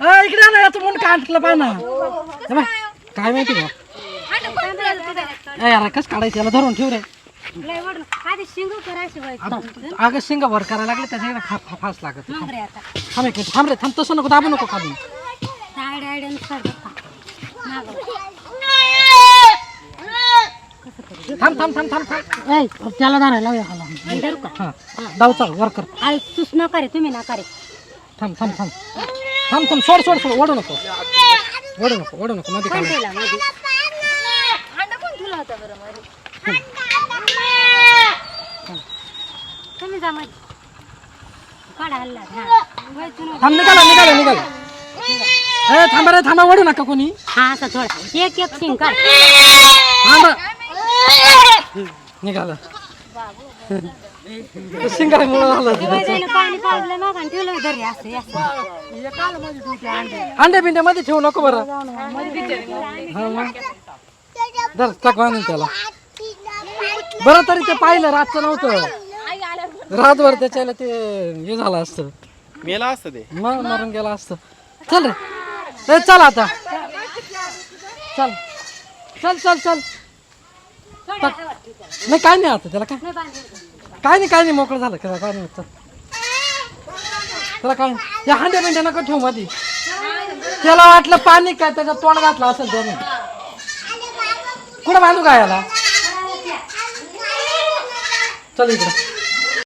अ, इकडे आला याचं म्हणून काढलं पाय ना हे बघ, काय माहिती का ए, यार कस काढायचं याला? धरून ठेव रे. आधी शिंग करायची बाई आता अगं शिंग वर करायला लागले त्याच्याकडे खा फास लागत रे आता. थांब एक मिनिट थांब रे थांब तसं नको दाबू नको खाली. थांब थांब थांब थांब थांब. त्याला धरायला लावूया खाला. हा दाव चाल वर कर. आई तूच नका रे तुम्ही नका रे. थांब थांब थांब. थांब थांब सोड सोड सोड ओढू नको. ओढू नको ओढू नको मध्ये काढ. ठेवला मध्ये तुम्ही जा मध्ये काढा हल्ला हा. वय तुम्ही थांब निघाला निघाला निघाला. ए थांबा रे थांबा ओढू नका कोणी. हा असं थोडा एक एक शिंग काढ. थांबा. निघाला. शिंगामुळे त्यानं पाणी पाजलं मग आणि ठेवलं घरी असं असं. अंडे बिंडे मध्ये ठेवू नको बरं. हा. धर टाक बांधून त्याला. बरं तरी ते पाहिलं रातचं नव्हतं. रातभर त्याच्याला ते हे झालं असतं. मेला असतं ते. मग मरून गेला असतं. चल रे. चल आता. चल. चल चल चल. नाही काय नाही आता त्याला काय? काय नाही काय नाही मोकळं झालं. काय काय नाही चल. त्याला काय नाही. त्या हांड्या बिंड्या नका ठेवू मध्ये त्याला वाटलं पाणी काय त्याच्यात तोंड घातलं असेल त्याने कुठं बांधू काय याला? चल इकडं.